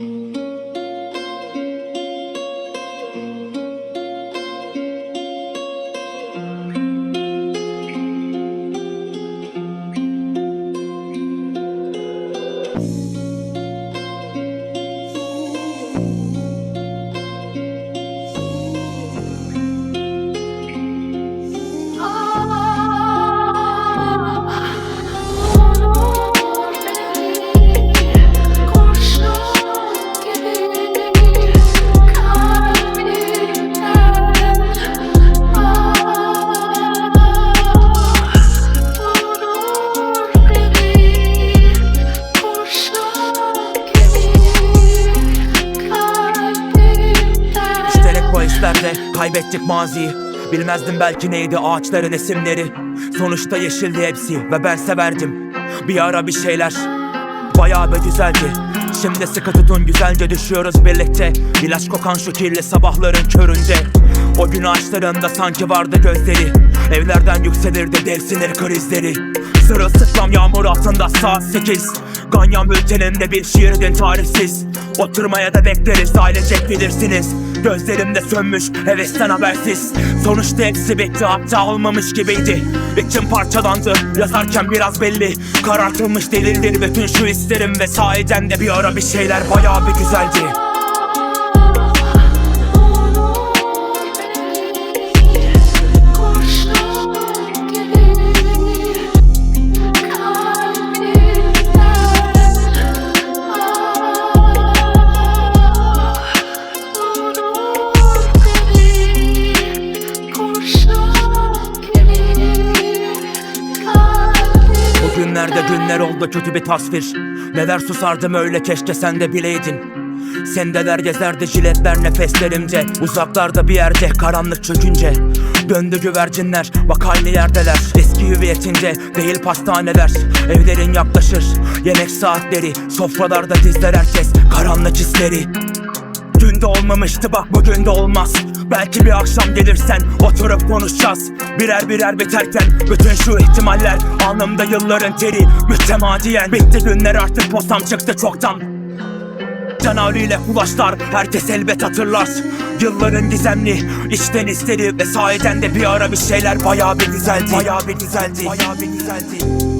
Mm-hmm. Bahislerde kaybettik maziyi. Bilmezdim belki neydi ağaçların isimleri. Sonuçta yeşildi hepsi ve ben severdim. Bir ara bir şeyler. Bayağı bir güzeldi. Şimdi sıkı tutun güzelce düşüyoruz birlikte. İlaç kokan şu kirli sabahların köründe. O gün ağaçlarında sanki vardı gözleri. Evlerden yükselirdi dev sinir krizleri. Sırılsıklam yağmur altında saat 8 Ganyan bülteninde bir şiirdin tarifsiz Oturmaya da bekleriz ailecek bilirsiniz. Gözlerimde sönmüş hevesten habersiz. Sonuçta hepsi bitti hatta olmamış gibiydi. İçim parçalandı yazarken biraz belli. Karartılmış delildir bütün şu hislerim Ve sahiden de bir ara bir şeyler bayağı bir güzeldi Bugünlerde günler oldu kötü bir tasvir. Neler susardım öyle keşke sen de bileydin. Sendeler gezerdi jiletler nefeslerimce. Uzaklarda bir yerde karanlık çökünce. Döndü güvercinler bak aynı yerdeler. Eski hüviyetinde değil pastaneler. Evlerin yaklaşır yemek saatleri. Sofralarda dizler herkes karanlık hisleri. Günde olmamıştı bak bugün de olmaz Belki bir akşam gelirsen oturup konuşacağız. Birer birer biterken bütün şu ihtimaller. Alnımda yılların teri mütemadiyen. Bitti günler artık postam çıktı çoktan. Canavriyle ulaşlar herkes elbet hatırlar. Yılların gizemli içten isteri Ve sahiden de bir ara bir şeyler bayağı bir güzeldi. Bayağı bir güzeldi. Bayağı bir güzeldi